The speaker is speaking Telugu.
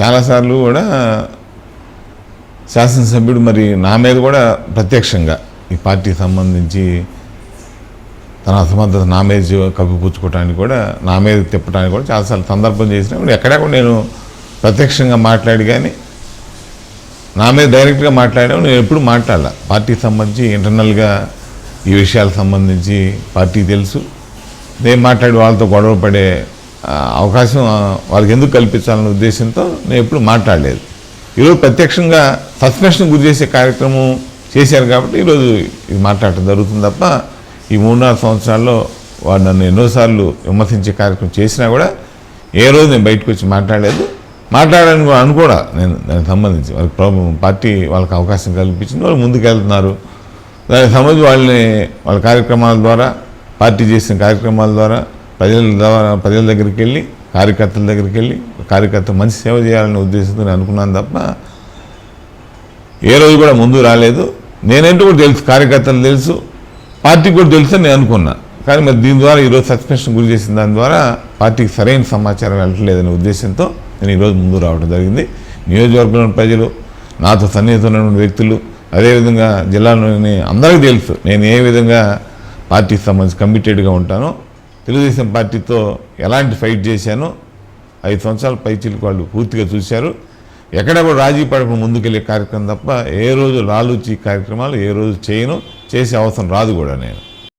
చాలాసార్లు కూడా శాసనసభ్యుడు మరి నా మీద కూడా ప్రత్యక్షంగా ఈ పార్టీకి సంబంధించి తన అసమర్థత నా మీద చూ- కప్పిపుచ్చుకోవడానికి కూడా నా మీద తిప్పడానికి కూడా చాలాసార్లు సందర్భం చేసినా కూడా ఎక్కడా కూడా నేను ప్రత్యక్షంగా మాట్లాడి కానీ నా మీద డైరెక్ట్గా మాట్లాడాము నేను ఎప్పుడు మాట్లాడాల. పార్టీకి సంబంధించి ఇంటర్నల్గా ఈ విషయాలకు సంబంధించి పార్టీ తెలుసు. నేను మాట్లాడి వాళ్ళతో గొడవ పడే అవకాశం వాళ్ళకి ఎందుకు కల్పించాలనే ఉద్దేశంతో నేను ఎప్పుడు మాట్లాడలేదు. ఈరోజు ప్రత్యక్షంగా సస్పెన్షన్ గురి చేసే కార్యక్రమం చేశారు కాబట్టి ఈరోజు ఇది మాట్లాడటం జరుగుతుంది తప్ప ఈ మూడున్నర సంవత్సరాల్లో వాడు నన్ను ఎన్నోసార్లు విమర్శించే కార్యక్రమం చేసినా కూడా ఏ రోజు నేను బయటకు వచ్చి మాట్లాడలేదు. మాట్లాడడానికి కూడా అనుకోడా నేను దానికి సంబంధించి వాళ్ళకి ప్రాబ్లం పార్టీ వాళ్ళకి అవకాశం కల్పించింది వాళ్ళు ముందుకెళ్తున్నారు. దానికి సంబంధించి వాళ్ళని వాళ్ళ కార్యక్రమాల ద్వారా పార్టీ చేసిన కార్యక్రమాల ద్వారా ప్రజల ప్రజల దగ్గరికి వెళ్ళి కార్యకర్తల దగ్గరికి వెళ్ళి కార్యకర్త మంచి సేవ చేయాలనే ఉద్దేశంతో నేను అనుకున్నాను తప్ప ఏ రోజు కూడా ముందు రాలేదు. నేనేంటో కూడా తెలుసు కార్యకర్తలు తెలుసు పార్టీకి కూడా తెలుసు అని నేను అనుకున్నా. కానీ మరి దీని ద్వారా ఈరోజు సస్పెన్షన్ గురి చేసిన దాని ద్వారా పార్టీకి సరైన సమాచారం వెళ్ళట్లేదనే ఉద్దేశంతో నేను ఈరోజు ముందు రావడం జరిగింది. నియోజకవర్గంలోని ప్రజలు నాతో సన్నిహితమైన వ్యక్తులు అదేవిధంగా జిల్లాలోని అందరికీ తెలుసు నేను ఏ విధంగా పార్టీకి సంబంధించి కమిటెడ్గా ఉంటానో. తెలుగుదేశం పార్టీతో ఎలాంటి ఫైట్ చేశానో ఐదు సంవత్సరాల పైచీలకు వాళ్ళు పూర్తిగా చూశారు. ఎక్కడ కూడా రాజీ పడకుండా ముందుకెళ్ళే కార్యక్రమం తప్ప ఏ రోజు లాలూచి కార్యక్రమాలు ఏ రోజు చేయను చేసే అవసరం రాదు కూడా నేను.